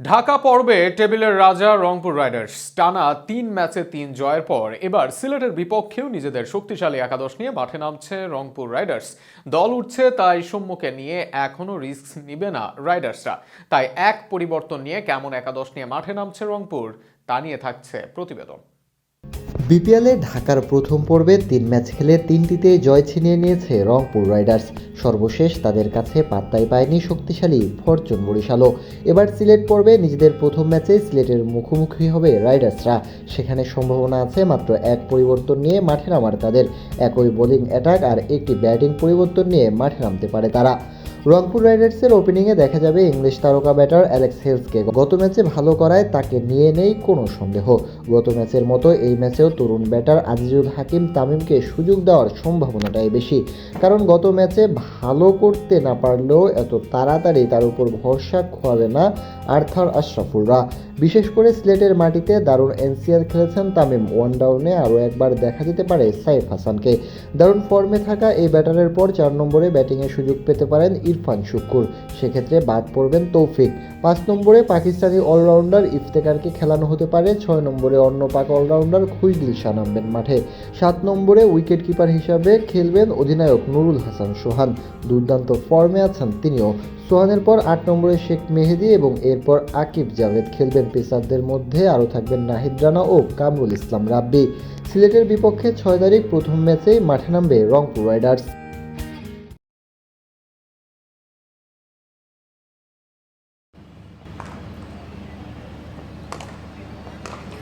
ঢাকা পর্বে টেবিলের রাজা রংপুর রাইডার্স টানা তিন ম্যাচে তিন জয়ের পর এবার সিলেটের বিপক্ষেও নিজেদের শক্তিশালী একাদশ নিয়ে মাঠে নামছে রংপুর রাইডার্স। দল উঠছে, তাই সম্মুখে নিয়ে এখনও রিস্ক নিবে না রাইডার্সরা। তাই এক পরিবর্তন নিয়ে কেমন একাদশ নিয়ে মাঠে নামছে রংপুর, তা নিয়ে থাকছে প্রতিবেদন। বিপিএলে ঢাকার প্রথম পর্বে তিন ম্যাচ খেলে তিনটিতে জয় ছিনিয়ে নিয়েছে রংপুর রাইডার্স। সর্বশেষ তাদের কাছে পাত্তাই পায়নি শক্তিশালী ফরচুন বরিশালও। এবার সিলেট পর্বে নিজেদের প্রথম ম্যাচে সিলেটের মুখোমুখি হবে রাইডার্সরা। সেখানে সম্ভাবনা আছে মাত্র এক পরিবর্তন নিয়ে মাঠে নামার তাদের। একই বোলিং অ্যাটাক আর একটি ব্যাটিং পরিবর্তন নিয়ে মাঠে নামতে পারে তারা। রংপুর রাইডার্সের ওপেনিংয়ে দেখা যাবে ইংলিশ তারকা ব্যাটার অ্যালেক্স হেলসকে গত ম্যাচে ভালো করায় তাকে নিয়ে নেই কোনো সন্দেহ। গত ম্যাচের মতো এই ম্যাচেও তরুণ ব্যাটার আজিজুল হাকিম তামিমকে সুযোগ দেওয়ার সম্ভাবনাটাই বেশি। কারণ গত ম্যাচে ভালো করতে না পারলেও এত তাড়াতাড়ি তার উপর ভরসা খোয়াবে না আর্থার আশরাফুলরা। বিশেষ করে স্লেটের মাটিতে দারুণ এনসিআর খেলেছেন তামিম। ওয়ান ডাউনে আরও একবার দেখা যেতে পারে সাইফ হাসানকে। দারুণ ফর্মে থাকা এই ব্যাটারের পর চার নম্বরে ব্যাটিংয়ের সুযোগ পেতে পারেন ইরফান শুক্কুর। সেক্ষেত্রে বাদ পড়বেন তৌফিক। পাঁচ নম্বরে পাকিস্তানি অলরাউন্ডার ইফতেকারকে খেলানো হতে পারে। ছয় নম্বরে অন্য পাক অলরাউন্ডার খুইদিল শাহ নামবেন মাঠে। সাত নম্বরে উইকেট কিপার হিসাবে খেলবেন অধিনায়ক নুরুল হাসান সোহান। দুর্দান্ত ফর্মে আছেন তিনিও। সোহানের পর আট নম্বরে শেখ মেহেদি এবং এরপর আকিব জাভেদ খেলবেন। পেসারদের মধ্যে আরও থাকবেন নাহিদ রানা ও কামরুল ইসলাম রাব্বি। সিলেটের বিপক্ষে ছয় তারিখ প্রথম ম্যাচেই মাঠে নামবে Rangpur Riders.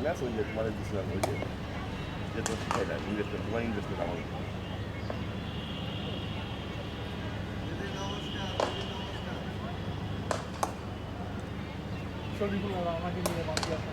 মনে আছে ওই যে তোমাদের দিছিলাম ওই যে যে তোর শিখাই না ইংরেজমেন্ট তোমার ইংরেজমেন্ট আমার ছবিগুলো আমাকে নিয়ে বাকি আছে